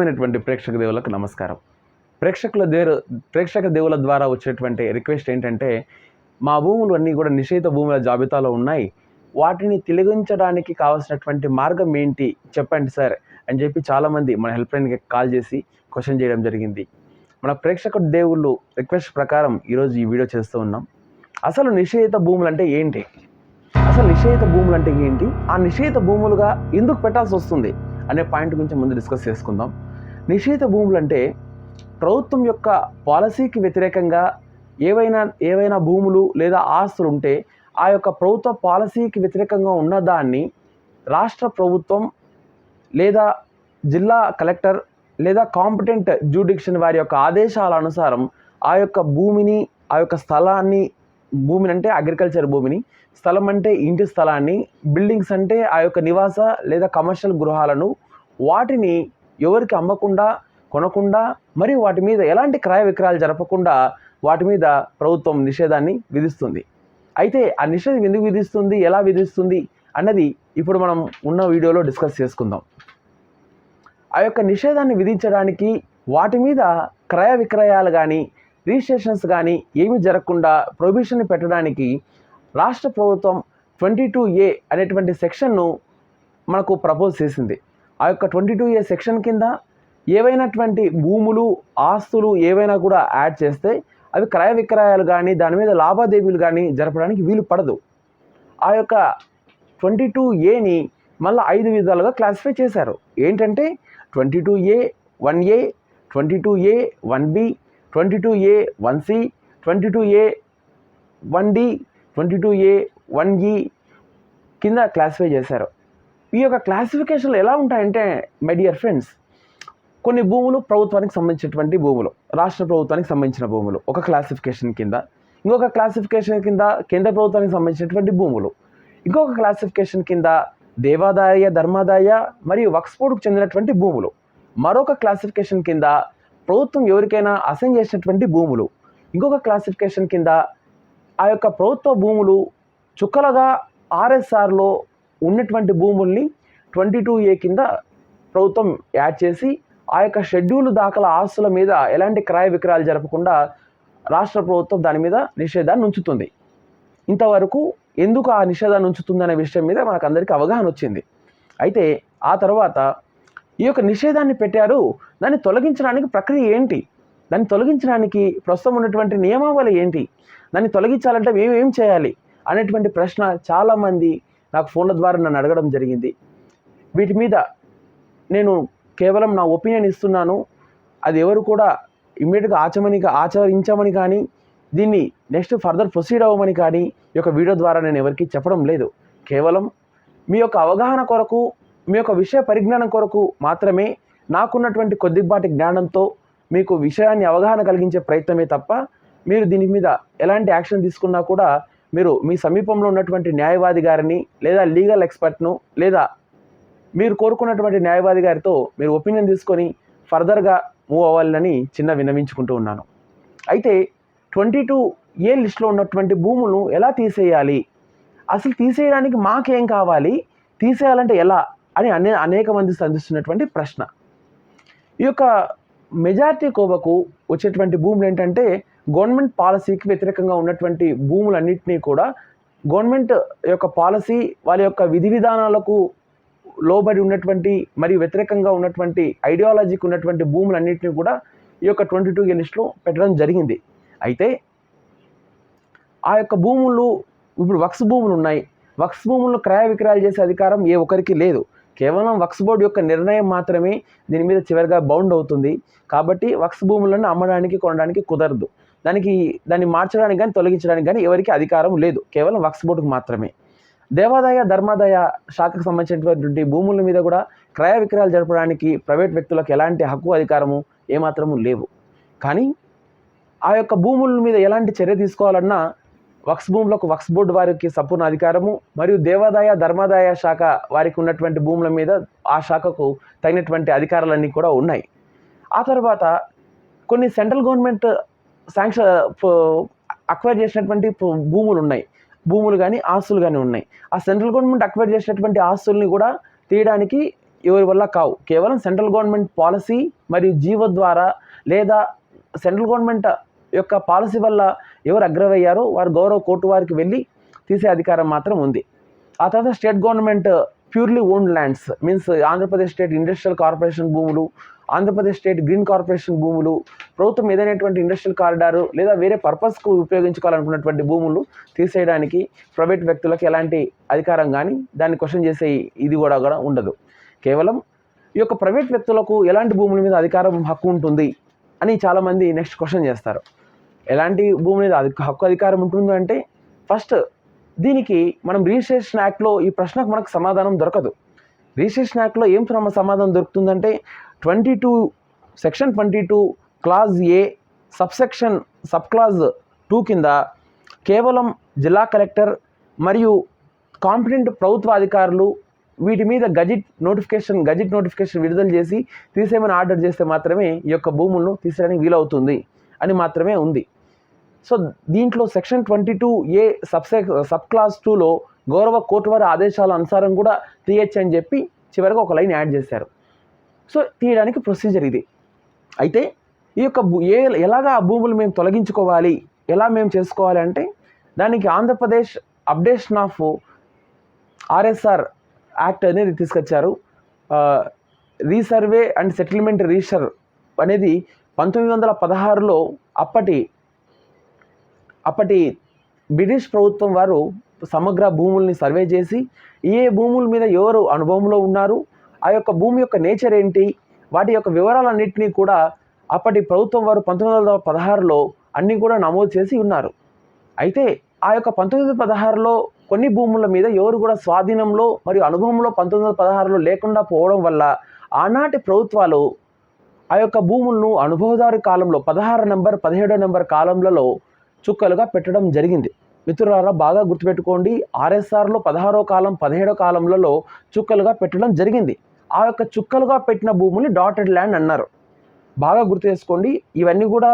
ప్రియమైనటువంటి ప్రేక్షక దేవులకు నమస్కారం. ప్రేక్షకుల దేవు ప్రేక్షక దేవుల ద్వారా వచ్చేటువంటి రిక్వెస్ట్ ఏంటంటే మా భూములు అన్నీ కూడా నిషేధ భూముల జాబితాలో ఉన్నాయి. వాటిని తిలగించడానికి కావాల్సినటువంటి మార్గం ఏంటి? చెప్పండి సార్ అని చెప్పి చాలామంది మన హెల్ప్ లైన్కి కాల్ చేసి క్వశ్చన్ చేయడం జరిగింది. మన ప్రేక్షక దేవుళ్ళు రిక్వెస్ట్ ప్రకారం ఈరోజు ఈ వీడియో చేస్తూ ఉన్నాం. అసలు నిషేధిత భూములు అంటే ఏంటి? అసలు నిషేధిత భూములు అంటే ఏంటి? ఆ నిషేధిత భూములుగా ఎందుకు పెట్టాల్సి వస్తుంది? అనే పాయింట్ గురించి ముందు డిస్కస్ చేసుకుందాం. నిషేధ భూములు అంటే ప్రభుత్వం యొక్క పాలసీకి వ్యతిరేకంగా ఏవైనా ఏవైనా భూములు లేదా ఆస్తులు ఉంటే ఆ యొక్క ప్రభుత్వ పాలసీకి వ్యతిరేకంగా ఉన్నదాన్ని రాష్ట్ర ప్రభుత్వం లేదా జిల్లా కలెక్టర్ లేదా కాంపిటెంట్ జ్యూడిక్షన్ వారి యొక్క ఆదేశాల అనుసారం ఆ యొక్క భూమిని ఆ యొక్క స్థలాన్ని భూమిని అంటే అగ్రికల్చర్ భూమిని స్థలం అంటే ఇంటి స్థలాన్ని బిల్డింగ్స్ అంటే ఆ యొక్క నివాస లేదా కమర్షియల్ గృహాలను వాటిని ఎవరికి అమ్మకుండా కొనకుండా మరియు వాటి మీద ఎలాంటి క్రయ విక్రయాలు జరపకుండా వాటి మీద ప్రభుత్వం నిషేధాన్ని విధిస్తుంది. అయితే ఆ నిషేధం ఎందుకు విధిస్తుంది ఎలా విధిస్తుంది అన్నది ఇప్పుడు మనం ఉన్న వీడియోలో డిస్కస్ చేసుకుందాం. ఆ యొక్క నిషేధాన్ని విధించడానికి వాటి మీద క్రయ విక్రయాలు కానీ రిజిస్ట్రేషన్స్ కానీ ఏమీ జరగకుండా ప్రొహిబిషన్ పెట్టడానికి రాష్ట్ర ప్రభుత్వం ట్వంటీ టూ ఏ అనేటువంటి సెక్షన్ను మనకు ప్రపోజ్ చేసింది. ఆ యొక్క ట్వంటీ టూ ఏ సెక్షన్ కింద ఏవైనటువంటి భూములు ఆస్తులు ఏవైనా కూడా యాడ్ చేస్తే అవి క్రయ విక్రయాలు కానీ దాని మీద లావాదేవీలు కానీ జరపడానికి వీలు పడదు. ఆ యొక్క ట్వంటీ టూ ఏని మళ్ళీ ఐదు విధాలుగా క్లాసిఫై చేశారు. ఏంటంటే twenty two A one A twenty two A one B twenty two A one C twenty two A one D twenty two A one E కింద క్లాసిఫై చేశారు. ఈ యొక్క క్లాసిఫికేషన్లు ఎలా ఉంటాయంటే మై డియర్ ఫ్రెండ్స్ కొన్ని భూములు ప్రభుత్వానికి సంబంధించినటువంటి భూములు రాష్ట్ర ప్రభుత్వానికి సంబంధించిన భూములు ఒక క్లాసిఫికేషన్ కింద ఇంకొక క్లాసిఫికేషన్ కింద కేంద్ర ప్రభుత్వానికి సంబంధించినటువంటి భూములు ఇంకొక క్లాసిఫికేషన్ కింద దేవాదాయ ధర్మాదాయ మరియు వక్స్పోర్ట్కు చెందినటువంటి భూములు మరొక క్లాసిఫికేషన్ కింద ప్రభుత్వం ఎవరికైనా అసైన్ చేసినటువంటి భూములు ఇంకొక క్లాసిఫికేషన్ కింద ఆ యొక్క ప్రభుత్వ భూములు చుక్కలుగా ఆర్ఎస్ఆర్లో ఉన్నటువంటి భూముల్ని ట్వంటీ టూ ఏ కింద ప్రభుత్వం యాడ్ చేసి ఆ యొక్క షెడ్యూల్ దాఖల ఆస్తుల మీద ఎలాంటి క్రయ విక్రయాలు జరపకుండా రాష్ట్ర ప్రభుత్వం దాని మీద నిషేధాన్ని ఉంచుతుంది. ఇంతవరకు ఎందుకు ఆ నిషేధాన్ని ఉంచుతుందనే విషయం మీద మనకు అందరికీ అవగాహన వచ్చింది. అయితే ఆ తర్వాత ఈ యొక్క నిషేధాన్ని పెట్టారు. దాన్ని తొలగించడానికి ప్రక్రియ ఏంటి? దాన్ని తొలగించడానికి ప్రస్తుతం ఉన్నటువంటి నియమావళి ఏంటి? దాన్ని తొలగించాలంటే మేము ఏం చేయాలి? అనేటువంటి ప్రశ్న చాలామంది నాకు ఫోన్ల ద్వారా నన్ను అడగడం జరిగింది. వీటి మీద నేను కేవలం నా ఒపీనియన్ ఇస్తున్నాను. అది ఎవరు కూడా ఇమ్మీడియట్గా ఆచమని ఆచరించమని కానీ దీన్ని నెక్స్ట్ ఫర్దర్ ప్రొసీడ్ అవ్వమని కానీ ఈ యొక్క వీడియో ద్వారా నేను ఎవరికి చెప్పడం లేదు. కేవలం మీ యొక్క అవగాహన కొరకు మీ యొక్క విషయ పరిజ్ఞానం కొరకు మాత్రమే నాకున్నటువంటి కొద్దిపాటి జ్ఞానంతో మీకు విషయాన్ని అవగాహన కలిగించే ప్రయత్నమే తప్ప మీరు దీని మీద ఎలాంటి యాక్షన్ తీసుకున్నా కూడా మీరు మీ సమీపంలో ఉన్నటువంటి న్యాయవాది గారిని లేదా లీగల్ ఎక్స్పర్ట్ను లేదా మీరు కోరుకున్నటువంటి న్యాయవాది గారితో మీరు ఒపీనియన్ తీసుకొని ఫర్దర్గా మూవ్ అవ్వాలని చిన్న విన్నవించుకుంటూ ఉన్నాను. అయితే ట్వంటీ టూ ఏ లిస్ట్లో ఉన్నటువంటి భూములను ఎలా తీసేయాలి? అసలు తీసేయడానికి మాకేం కావాలి? తీసేయాలంటే ఎలా? అని అనే అనేక మంది సంధిస్తున్నటువంటి ప్రశ్న. ఈ యొక్క మెజార్టీ కోవకు వచ్చేటువంటి భూములు ఏంటంటే గవర్నమెంట్ పాలసీకి వ్యతిరేకంగా ఉన్నటువంటి భూములన్నింటినీ కూడా గవర్నమెంట్ యొక్క పాలసీ వాళ్ళ యొక్క విధి విధానాలకు లోబడి ఉన్నటువంటి మరియు వ్యతిరేకంగా ఉన్నటువంటి ఐడియాలజీకి ఉన్నటువంటి భూములన్నింటినీ కూడా ఈ యొక్క ట్వంటీ టూ లిస్టులో పెట్టడం జరిగింది. అయితే ఆ యొక్క భూములు ఇప్పుడు వక్స్ భూములు ఉన్నాయి. వక్స్ భూములను క్రయ విక్రయాలు చేసే అధికారం ఏ ఒక్కరికి లేదు. కేవలం వక్స్ బోర్డు యొక్క నిర్ణయం మాత్రమే దీని మీద చివరిగా బౌండ్ అవుతుంది. కాబట్టి వక్స్ భూములను అమ్మడానికి కొనడానికి కుదరదు. దానికి దాన్ని మార్చడానికి కానీ తొలగించడానికి కానీ ఎవరికి అధికారం లేదు. కేవలం వక్స్ బోర్డుకు మాత్రమే. దేవాదాయ ధర్మాదాయ శాఖకు సంబంధించినటువంటి భూముల మీద కూడా క్రయ విక్రయాలు జరపడానికి ప్రైవేట్ వ్యక్తులకు ఎలాంటి హక్కు అధికారము ఏమాత్రము లేవు. కానీ ఆ యొక్క భూముల మీద ఎలాంటి చర్య తీసుకోవాలన్నా వక్స్ భూములకు వక్స్ బోర్డు వారికి సంపూర్ణ అధికారము మరియు దేవాదాయ ధర్మాదాయ శాఖ వారికి ఉన్నటువంటి భూముల మీద ఆ శాఖకు తగినటువంటి అధికారాలన్నీ కూడా ఉన్నాయి. ఆ తర్వాత కొన్ని central government sanction acquire uh, చేసినటువంటి భూములు ఉన్నాయి భూములు కానీ ఆస్తులు కానీ ఉన్నాయి. ఆ సెంట్రల్ గవర్నమెంట్ అక్వైర్ చేసినటువంటి ఆస్తుల్ని కూడా తీయడానికి ఎవరి వల్ల కావు. కేవలం సెంట్రల్ గవర్నమెంట్ పాలసీ మరియు జీవో ద్వారా లేదా సెంట్రల్ గవర్నమెంట్ యొక్క పాలసీ వల్ల ఎవరు అగ్రవయ్యారో వారు గౌరవ కోర్టు వారికి వెళ్ళి తీసే అధికారం మాత్రం ఉంది. ఆ తర్వాత state government purely own lands. Means Andhra Pradesh state industrial corporation భూములు ఆంధ్రప్రదేశ్ స్టేట్ గ్రీన్ కార్పొరేషన్ భూములు ప్రభుత్వం ఏదైనటువంటి ఇండస్ట్రియల్ కారిడారు లేదా వేరే పర్పస్కు ఉపయోగించుకోవాలనుకున్నటువంటి భూములు తీసేయడానికి ప్రైవేట్ వ్యక్తులకు ఎలాంటి అధికారం కానీ దాన్ని క్వశ్చన్ చేసే ఇది కూడా కూడా ఉండదు. కేవలం ఈ యొక్క ప్రైవేట్ వ్యక్తులకు ఎలాంటి భూముల మీద అధికారం హక్కు ఉంటుంది అని చాలామంది నెక్స్ట్ క్వశ్చన్ చేస్తారు. ఎలాంటి భూమి మీద హక్కు అధికారం ఉంటుంది అంటే ఫస్ట్ దీనికి మనం రిజిస్ట్రేషన్ యాక్ట్లో ఈ ప్రశ్నకు మనకు సమాధానం దొరకదు. రిజిస్ట్రేషన్ యాక్ట్లో ఏం సమాధానం దొరుకుతుందంటే twenty two section twenty two clause A subsection sub clause two కింద కేవలం జిల్లా కలెక్టర్ మరియు కాంపిటెంట్ ప్రభుత్వ అధికారులు వీటి మీద గజిట్ నోటిఫికేషన్ గజిట్ నోటిఫికేషన్ విడుదల చేసి తీసేయమని ఆర్డర్ చేస్తే మాత్రమే ఈ యొక్క భూములను తీసేయడానికి వీలవుతుంది అని మాత్రమే ఉంది. సో దీంట్లో section twenty two A subsec sub clause టూలో గౌరవ కోర్టు వారి ఆదేశాల అనుసారం కూడా తీయచ్చు అని చెప్పి చివరికి ఒక లైన్ యాడ్ చేశారు. సో తీయడానికి ప్రొసీజర్ ఇది. అయితే ఈ యొక్క భూ ఏ ఎలాగా ఆ భూములు మేము తొలగించుకోవాలి ఎలా మేము చేసుకోవాలి అంటే దానికి Andhra Pradesh updation of RSR act అనేది తీసుకొచ్చారు. రీసర్వే అండ్ సెటిల్మెంట్ రిజిస్టర్ అనేది పంతొమ్మిది వందల పదహారులో అప్పటి అప్పటి బ్రిటిష్ ప్రభుత్వం వారు సమగ్ర భూముల్ని సర్వే చేసి ఏ భూముల మీద ఎవరు అనుభవంలో ఉన్నారు ఆ యొక్క భూమి యొక్క నేచర్ ఏంటి వాటి యొక్క వివరాలన్నింటినీ కూడా అప్పటి ప్రభుత్వం వారు పంతొమ్మిది వందల పదహారులో అన్నీ కూడా నమోదు చేసి ఉన్నారు. అయితే ఆ యొక్క పంతొమ్మిది వందల పదహారులో కొన్ని భూముల మీద ఎవరు కూడా స్వాధీనంలో మరియు అనుభవంలో పంతొమ్మిది వందల పదహారులో లేకుండా పోవడం వల్ల ఆనాటి ప్రభుత్వాలు ఆ యొక్క భూములను అనుభవదారు కాలంలో పదహారు నెంబర్ పదిహేడో నెంబర్ కాలంలో చుక్కలుగా పెట్టడం జరిగింది. మిత్రులారా బాగా గుర్తుపెట్టుకోండి ఆర్ఎస్ఆర్లో పదహారో కాలం పదిహేడో కాలంలో చుక్కలుగా పెట్టడం జరిగింది. ఆ యొక్క చుక్కలుగా పెట్టిన భూముని డాటెడ్ ల్యాండ్ అన్నారు. బాగా గుర్తు చేసుకోండి ఇవన్నీ కూడా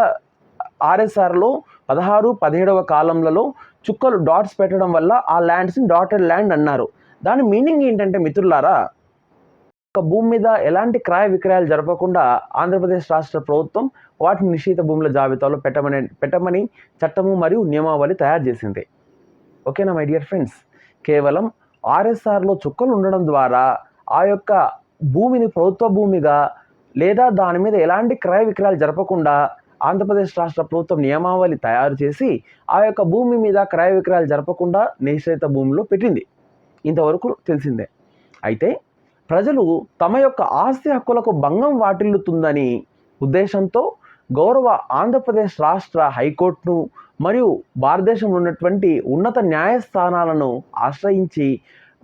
ఆర్ఎస్ఆర్లో పదహారు పదిహేడవ కాలంలో చుక్కలు డాట్స్ పెట్టడం వల్ల ఆ ల్యాండ్స్ని డాటెడ్ ల్యాండ్ అన్నారు. దాని మీనింగ్ ఏంటంటే మిత్రులారా భూమి మీద ఎలాంటి క్రయ విక్రయాలు జరపకుండా ఆంధ్రప్రదేశ్ రాష్ట్ర ప్రభుత్వం వాటిని నిషేధ భూముల జాబితాలో పెట్టమని పెట్టమని చట్టము మరియు నియమావళి తయారు చేసింది. ఓకేనా మై డియర్ ఫ్రెండ్స్? కేవలం ఆర్ఎస్ఆర్లో చుక్కలు ఉండడం ద్వారా ఆ యొక్క భూమిని ప్రభుత్వ భూమిగా లేదా దాని మీద ఎలాంటి క్రయ విక్రయాలు జరపకుండా ఆంధ్రప్రదేశ్ రాష్ట్ర ప్రభుత్వం నియమావళి తయారు చేసి ఆ యొక్క భూమి మీద క్రయ విక్రయాలు జరపకుండా నిషేధిత భూమిలో పెట్టింది. ఇంతవరకు తెలిసిందే. అయితే ప్రజలు తమ యొక్క ఆస్తి హక్కులకు భంగం వాటిల్లుతుందని ఉద్దేశంతో గౌరవ ఆంధ్రప్రదేశ్ రాష్ట్ర హైకోర్టును మరియు భారతదేశంలో ఉన్నటువంటి ఉన్నత న్యాయస్థానాలను ఆశ్రయించి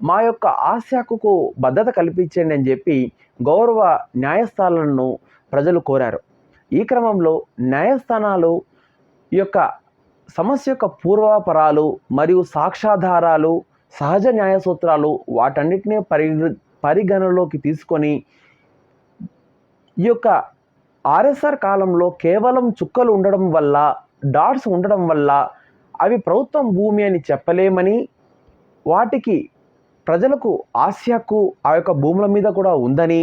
మా యొక్క ఆస్తి హక్కుకు భద్రత కల్పించండి అని చెప్పి గౌరవ న్యాయస్థానాలను ప్రజలు కోరారు. ఈ క్రమంలో న్యాయస్థానాలు ఈ యొక్క సమస్య యొక్క పూర్వాపరాలు మరియు సాక్ష్యాధారాలు సహజ న్యాయ సూత్రాలు వాటన్నిటిని పరి పరిగణలోకి తీసుకొని ఈ యొక్క ఆర్ఎస్ఆర్ కాలంలో కేవలం చుక్కలు ఉండడం వల్ల డాట్స్ ఉండడం వల్ల అవి ప్రభుత్వం భూమి అని చెప్పలేమని వాటికి ప్రజలకు ఆశకు ఆ యొక్క భూముల మీద కూడా ఉందని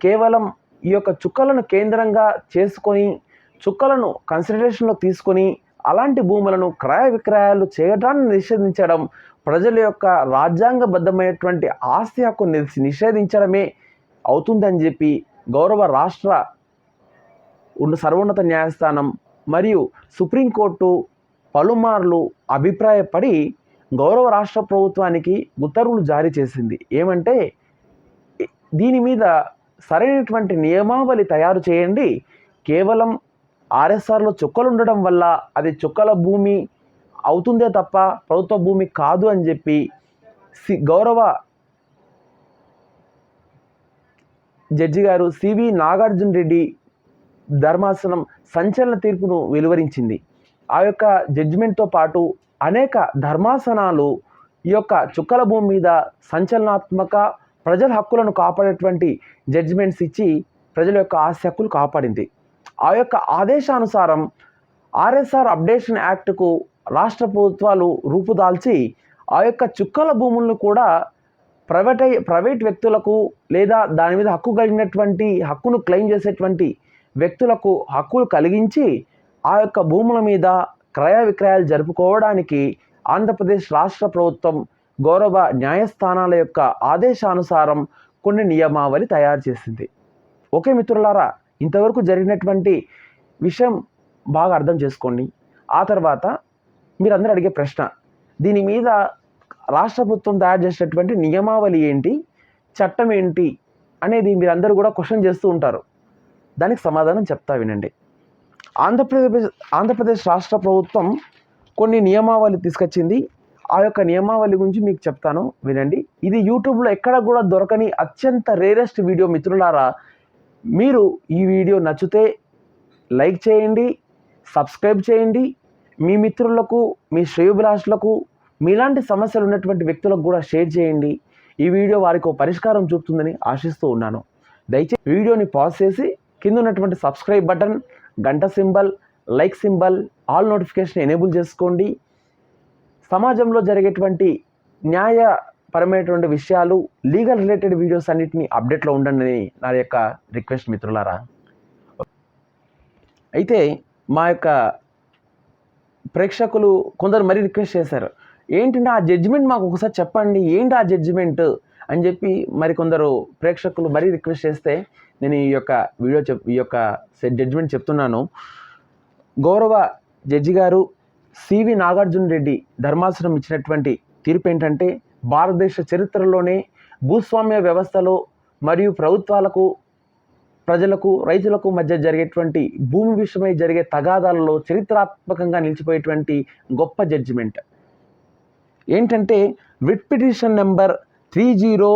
కేవలం ఈ యొక్క చుక్కలను కేంద్రంగా చేసుకొని చుక్కలను కన్సిడరేషన్లో తీసుకొని అలాంటి భూములను క్రయ విక్రయాలు చేయడాన్ని నిషేధించడం ప్రజల యొక్క రాజ్యాంగబద్ధమైనటువంటి ఆస్తి హక్కు నిషేధించడమే అవుతుందని చెప్పి గౌరవ రాష్ట్ర ఉన్న సర్వోన్నత న్యాయస్థానం మరియు సుప్రీంకోర్టు పలుమార్లు అభిప్రాయపడి గౌరవ రాష్ట్ర ప్రభుత్వానికి ఉత్తర్వులు జారీ చేసింది. ఏమంటే దీని మీద సరైనటువంటి నియమావళి తయారు చేయండి. కేవలం ఆర్ఎస్ఆర్లో చుక్కలు ఉండడం వల్ల అది చుక్కల భూమి అవుతుందే తప్ప ప్రభుత్వ భూమి కాదు అని చెప్పి సి గౌరవ జడ్జి గారు సివి నాగార్జున రెడ్డి ధర్మాసనం సంచలన తీర్పును వెలువరించింది. ఆ యొక్క జడ్జిమెంట్తో పాటు అనేక ధర్మాసనాలు ఈ యొక్క చుక్కల భూమి మీద సంచలనాత్మక ప్రజల హక్కులను కాపాడేటువంటి జడ్జిమెంట్స్ ఇచ్చి ప్రజల యొక్క ఆస్తి హక్కులు కాపాడింది. ఆ యొక్క ఆదేశానుసారం ఆర్ఎస్ఆర్ అప్డేషన్ యాక్ట్కు రాష్ట్ర ప్రభుత్వాలు రూపుదాల్చి ఆ యొక్క చుక్కల భూములను కూడా ప్రైవేటై ప్రైవేట్ వ్యక్తులకు లేదా దాని మీద హక్కు కలిగినటువంటి హక్కును క్లెయిమ్ చేసేటువంటి వ్యక్తులకు హక్కులు కలిగించి ఆ యొక్క భూముల మీద క్రయ విక్రయాలు జరుపుకోవడానికి ఆంధ్రప్రదేశ్ రాష్ట్ర ప్రభుత్వం గౌరవ న్యాయస్థానాల యొక్క ఆదేశానుసారం కొన్ని నియమావళి తయారు చేసింది. ఓకే మిత్రులారా ఇంతవరకు జరిగినటువంటి విషయం బాగా అర్థం చేసుకోండి. ఆ తర్వాత మీరందరూ అడిగే ప్రశ్న దీని మీద రాష్ట్ర ప్రభుత్వం తయారు చేసినటువంటి నియమావళి ఏంటి చట్టం ఏంటి అనేది మీరందరూ కూడా క్వశ్చన్ చేస్తూ ఉంటారు. దానికి సమాధానం చెప్తా వినండి. ఆంధ్రప్రదేశ్ ఆంధ్రప్రదేశ్ రాష్ట్ర ప్రభుత్వం కొన్ని నియమావళి తీసుకొచ్చింది. ఆ యొక్క నియమావళి గురించి మీకు చెప్తాను వినండి. ఇది యూట్యూబ్లో ఎక్కడ కూడా దొరకని అత్యంత రేరెస్ట్ వీడియో మిత్రులారా మీరు ఈ వీడియో నచ్చితే లైక్ చేయండి సబ్స్క్రైబ్ చేయండి. మీ మిత్రులకు మీ శ్రేయోభిలాషులకు మీలాంటి సమస్యలు ఉన్నటువంటి వ్యక్తులకు కూడా షేర్ చేయండి. ఈ వీడియో వారికి ఒక పరిష్కారం చూపుతుందని ఆశిస్తూ ఉన్నాను. దయచేసి వీడియోని పాజ్ చేసి కింద ఉన్నటువంటి సబ్స్క్రైబ్ బటన్ గంట symbol like symbol all notification enable చేసుకోండి. సమాజంలో జరిగేటువంటి న్యాయ పరమైనటువంటి విషయాలు లీగల్ రిలేటెడ్ వీడియోస్ అన్నిటిని అప్డేట్లో ఉండండి నా యొక్క రిక్వెస్ట్ మిత్రులారా. అయితే మా యొక్క ప్రేక్షకులు కొందరు మరీ రిక్వెస్ట్ చేశారు. ఏంటంటే ఆ జడ్జిమెంట్ మాకు ఒకసారి చెప్పండి ఏంటి ఆ జడ్జిమెంట్ అని చెప్పి మరి కొందరు ప్రేక్షకులు మరీ రిక్వెస్ట్ చేస్తే నేను ఈ యొక్క వీడియో చెప్ ఈ యొక్క జడ్జిమెంట్ చెప్తున్నాను. గౌరవ జడ్జి గారు సివి నాగార్జున రెడ్డి ధర్మాసనం ఇచ్చినటువంటి తీర్పు ఏంటంటే భారతదేశ చరిత్రలోనే భూస్వామ్య వ్యవస్థలో మరియు ప్రభుత్వాలకు ప్రజలకు రైతులకు మధ్య జరిగేటువంటి భూమి విషయమై జరిగే తగాదాలలో చరిత్రాత్మకంగా నిలిచిపోయేటువంటి గొప్ప జడ్జిమెంట్. ఏంటంటే writ petition number three zero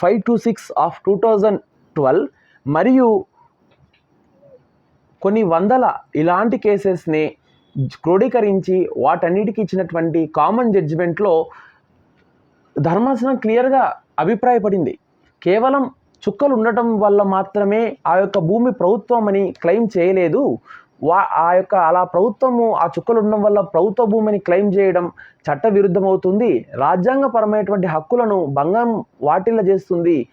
five two six of two thousand twelve మరియు కొన్ని వందల ఇలాంటి కేసెస్ని క్రోడీకరించి వాటన్నిటికీ ఇచ్చినటువంటి కామన్ జడ్జిమెంట్లో ధర్మాసనం క్లియర్గా అభిప్రాయపడింది. కేవలం చుక్కలు ఉండటం వల్ల మాత్రమే ఆ యొక్క భూమి ప్రభుత్వం అని క్లెయిమ్ చేయలేదు. వా ఆ యొక్క అలా ప్రభుత్వము ఆ చుక్కలు ఉండడం వల్ల ప్రభుత్వ భూమిని క్లెయిమ్ చేయడం చట్ట అవుతుంది రాజ్యాంగపరమైనటువంటి హక్కులను భంగం వాటిల్ల చేస్తుంది.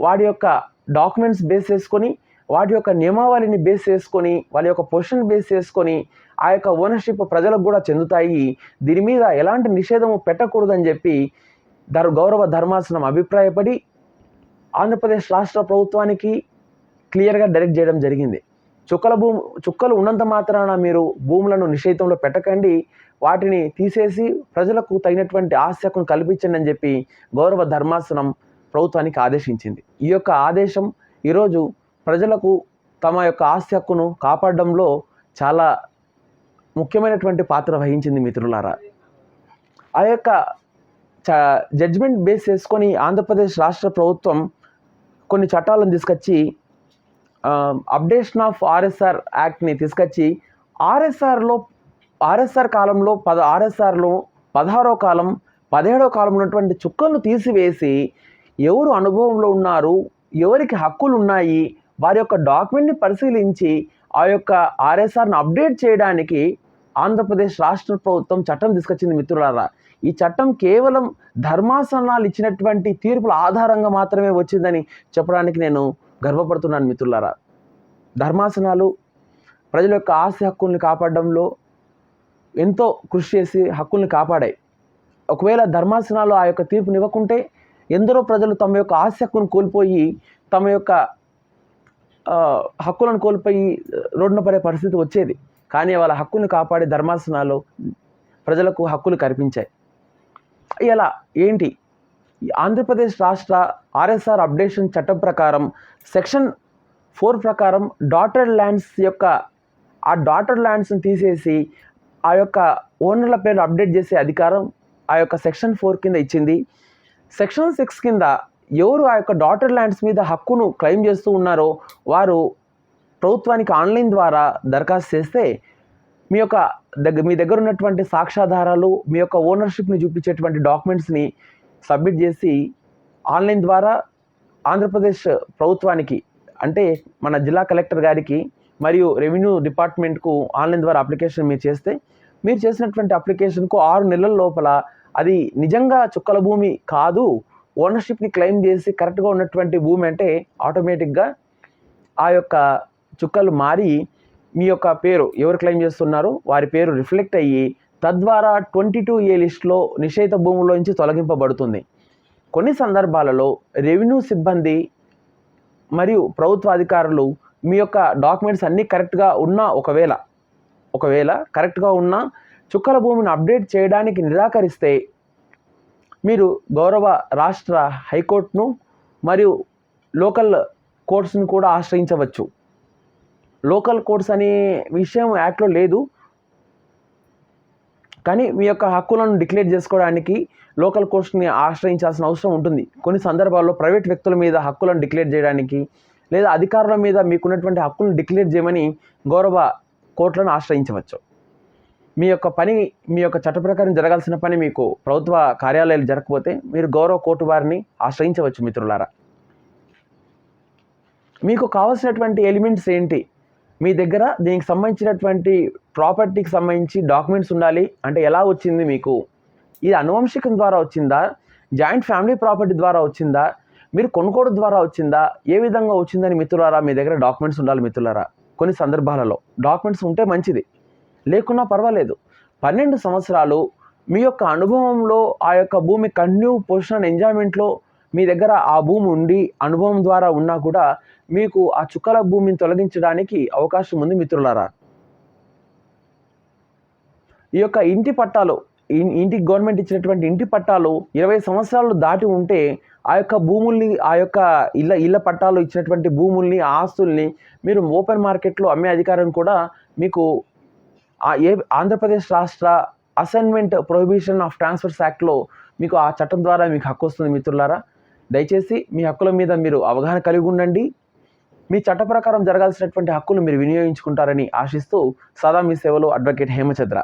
వాడి యొక్క డాక్యుమెంట్స్ బేస్ చేసుకొని వాటి యొక్క నియమావళిని బేస్ చేసుకొని వాళ్ళ యొక్క పొజిషన్ బేస్ చేసుకొని ఆ యొక్క ఓనర్షిప్ ప్రజలకు కూడా చెందుతాయి. దీని మీద ఎలాంటి నిషేధము పెట్టకూడదని చెప్పి ధర్ గౌరవ ధర్మాసనం అభిప్రాయపడి ఆంధ్రప్రదేశ్ రాష్ట్ర ప్రభుత్వానికి క్లియర్గా డైరెక్ట్ చేయడం జరిగింది. చుక్కల భూమి చుక్కలు ఉన్నంత మాత్రాన మీరు భూములను నిషేధంలో పెట్టకండి. వాటిని తీసేసి ప్రజలకు తగినటువంటి ఆశకును కల్పించండి అని చెప్పి గౌరవ ధర్మాసనం ప్రభుత్వానికి ఆదేశించింది. ఈ యొక్క ఆదేశం ఈరోజు ప్రజలకు తమ యొక్క ఆస్తి హక్కును కాపాడడంలో చాలా ముఖ్యమైనటువంటి పాత్ర వహించింది మిత్రులారా. ఆ యొక్క చ జడ్జిమెంట్ బేస్ చేసుకొని ఆంధ్రప్రదేశ్ రాష్ట్ర ప్రభుత్వం కొన్ని చట్టాలను తీసుకొచ్చి అప్డేషన్ ఆఫ్ ఆర్ఎస్ఆర్ యాక్ట్ని తీసుకొచ్చి ఆర్ఎస్ఆర్లో ఆర్ఎస్ఆర్ కాలంలో పద ఆర్ఎస్ఆర్లో పదహారో కాలం పదిహేడో కాలం ఉన్నటువంటి చుక్కలను తీసివేసి ఎవరు అనుభవంలో ఉన్నారు ఎవరికి హక్కులు ఉన్నాయి వారి యొక్క డాక్యుమెంట్ని పరిశీలించి ఆ యొక్క ఆర్ఎస్ఆర్ను అప్డేట్ చేయడానికి ఆంధ్రప్రదేశ్ రాష్ట్ర ప్రభుత్వం చట్టం తీసుకొచ్చింది మిత్రులారా. ఈ చట్టం కేవలం ధర్మాసనాలు ఇచ్చినటువంటి తీర్పుల ఆధారంగా మాత్రమే వచ్చిందని చెప్పడానికి నేను గర్వపడుతున్నాను మిత్రులారా. ధర్మాసనాలు ప్రజల యొక్క ఆస్తి హక్కుల్ని కాపాడడంలో ఎంతో కృషి చేసి హక్కుల్ని కాపాడాయి. ఒకవేళ ధర్మాసనాలు ఆ యొక్క తీర్పునివ్వకుంటే ఎందరో ప్రజలు తమ యొక్క ఆస్తి హక్కును కోల్పోయి తమ యొక్క హక్కులను కోల్పోయి రోడ్డున పడే పరిస్థితి వచ్చేది. కానీ వాళ్ళ హక్కుల్ని కాపాడే ధర్మాసనాలు ప్రజలకు హక్కులు కల్పించాయి. ఇలా ఏంటి? ఈ ఆంధ్రప్రదేశ్ రాష్ట్ర ఆర్ఎస్ఆర్ అప్డేషన్ చట్టం ప్రకారం సెక్షన్ ఫోర్ ప్రకారం డాటెడ్ ల్యాండ్స్ యొక్క ఆ డాటెడ్ ల్యాండ్స్ని తీసేసి ఆ యొక్క ఓనర్ల పేరు అప్డేట్ చేసే అధికారం ఆ యొక్క సెక్షన్ ఫోర్ కింద ఇచ్చింది. సెక్షన్ సిక్స్ కింద ఎవరు ఆ యొక్క డాటర్ ల్యాండ్స్ మీద హక్కును క్లెయిమ్ చేస్తూ ఉన్నారో వారు ప్రభుత్వానికి ఆన్లైన్ ద్వారా దరఖాస్తు చేస్తే మీ యొక్క దగ్గర మీ దగ్గర ఉన్నటువంటి సాక్ష్యాధారాలు మీ యొక్క ఓనర్షిప్ని చూపించేటువంటి డాక్యుమెంట్స్ని సబ్మిట్ చేసి ఆన్లైన్ ద్వారా ఆంధ్రప్రదేశ్ ప్రభుత్వానికి అంటే మన జిల్లా కలెక్టర్ గారికి మరియు రెవెన్యూ డిపార్ట్మెంట్కు ఆన్లైన్ ద్వారా అప్లికేషన్ మీరు చేస్తే మీరు చేసినటువంటి అప్లికేషన్కు ఆరు నెలల లోపల అది నిజంగా చుక్కల భూమి కాదు ఓనర్షిప్ని క్లెయిమ్ చేసి కరెక్ట్గా ఉన్నటువంటి భూమి అంటే ఆటోమేటిక్గా ఆ యొక్క చుక్కలు మారి మీ యొక్క పేరు ఎవరు క్లెయిమ్ చేస్తున్నారో వారి పేరు రిఫ్లెక్ట్ అయ్యి తద్వారా ట్వంటీ టూ ఏ లిస్ట్లో నిషేధ భూముల నుంచి తొలగింపబడుతుంది. కొన్ని సందర్భాలలో రెవెన్యూ సిబ్బంది మరియు ప్రభుత్వ అధికారులు మీ యొక్క డాక్యుమెంట్స్ అన్నీ కరెక్ట్గా ఉన్నా ఒకవేళ ఒకవేళ కరెక్ట్గా ఉన్నా చుక్కల భూమిని అప్డేట్ చేయడానికి నిరాకరిస్తే మీరు గౌరవ రాష్ట్ర హైకోర్టును మరియు లోకల్ కోర్ట్స్ని కూడా ఆశ్రయించవచ్చు. లోకల్ కోర్ట్స్ అనే విషయం యాక్ట్లో లేదు. కానీ మీ యొక్క హక్కులను డిక్లేర్ చేసుకోవడానికి లోకల్ కోర్ట్స్ని ఆశ్రయించాల్సిన అవసరం ఉంటుంది. కొన్ని సందర్భాల్లో ప్రైవేట్ వ్యక్తుల మీద హక్కులను డిక్లేర్ చేయడానికి లేదా అధికారుల మీద మీకున్నటువంటి హక్కులను డిక్లేర్ చేయమని గౌరవ కోర్టులను ఆశ్రయించవచ్చు. మీ యొక్క పని మీ యొక్క చట్ట ప్రకారం జరగాల్సిన పని మీకు ప్రభుత్వ కార్యాలయాలు జరగకపోతే మీరు గౌరవ కోర్టు వారిని ఆశ్రయించవచ్చు మిత్రులారా. మీకు కావాల్సినటువంటి ఎలిమెంట్స్ ఏంటి? మీ దగ్గర దీనికి సంబంధించినటువంటి ప్రాపర్టీకి సంబంధించి డాక్యుమెంట్స్ ఉండాలి అంటే ఎలా వచ్చింది మీకు? ఇది అనువంశికం ద్వారా వచ్చిందా? జాయింట్ ఫ్యామిలీ ప్రాపర్టీ ద్వారా వచ్చిందా? మీరు కొనుక్కోవడం ద్వారా వచ్చిందా? ఏ విధంగా వచ్చిందని మిత్రులారా మీ దగ్గర డాక్యుమెంట్స్ ఉండాలి మిత్రులారా? కొన్ని సందర్భాలలో డాక్యుమెంట్స్ ఉంటే మంచిది. లేకున్నా పర్వాలేదు. పన్నెండు సంవత్సరాలు మీ యొక్క అనుభవంలో ఆ యొక్క భూమి కంటిన్యూ పొజిషన్ అండ్ ఎంజాయ్మెంట్లో మీ దగ్గర ఆ భూమి ఉండి అనుభవం ద్వారా ఉన్నా కూడా మీకు ఆ చుక్కల భూమిని తొలగించడానికి అవకాశం ఉంది మిత్రులారా. ఈ యొక్క ఇంటి పట్టాలు ఇంటి గవర్నమెంట్ ఇచ్చినటువంటి ఇంటి పట్టాలు ఇరవై సంవత్సరాలు దాటి ఉంటే ఆ యొక్క భూముల్ని ఆ యొక్క ఇళ్ళ ఇళ్ళ పట్టాలు ఇచ్చినటువంటి భూముల్ని ఆస్తుల్ని మీరు ఓపెన్ మార్కెట్లో అమ్మే అధికారం కూడా మీకు ఏ ఆంధ్రప్రదేశ్ రాష్ట్ర అసైన్మెంట్ ప్రొహిబిషన్ ఆఫ్ ట్రాన్స్ఫర్స్ యాక్ట్లో మీకు ఆ చట్టం ద్వారా మీకు హక్కు వస్తుంది మిత్రులారా. దయచేసి మీ హక్కుల మీద మీరు అవగాహన కలిగి ఉండండి. మీ చట్ట ప్రకారం జరగాల్సినటువంటి హక్కులు మీరు వినియోగించుకుంటారని ఆశిస్తూ సదా మీ సేవలో అడ్వకేట్ హేమచంద్ర.